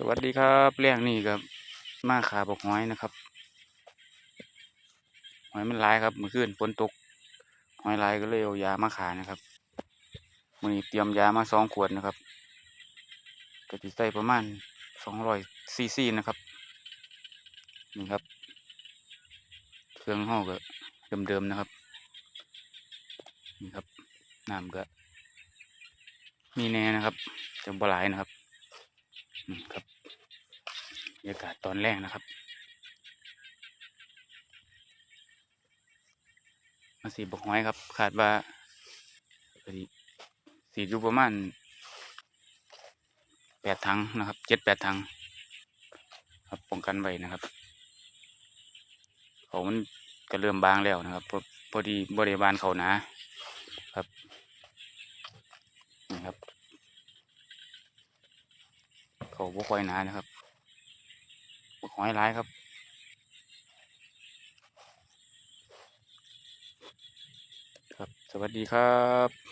สวัสดีครับเรื่องนี้ครับมาขาบอกหอยนะครับ หอยมันลายครับเมื่อคืนฝนตก หอยลายก็เลยเอายามาขานะครับมือนี้เตรียมยามาสองขวดนะครับกติใส่ประมาณสองร้อยซีซีนะครับนี่ครับ เครื่องห่อก็เดิมๆนะครับนี่ครับน้ำก็มีแน่นะครับจะบ่หลนะครับนี่ครับ รรยากาศตอนแรกนะครับ มาสีบกหอยครับขาดว่าสีอยู่ประมาณแปดถังนะครับเจ็ดแปดถังครับป้องกันไว้นะครับเขามันก็เริ่มบางแล้วนะครับ พอดีบริบาลเขาหนาครับนี่ครับเขาบ่ค่อยหนานะครับ หอยหลายครับครับ สวัสดีครับ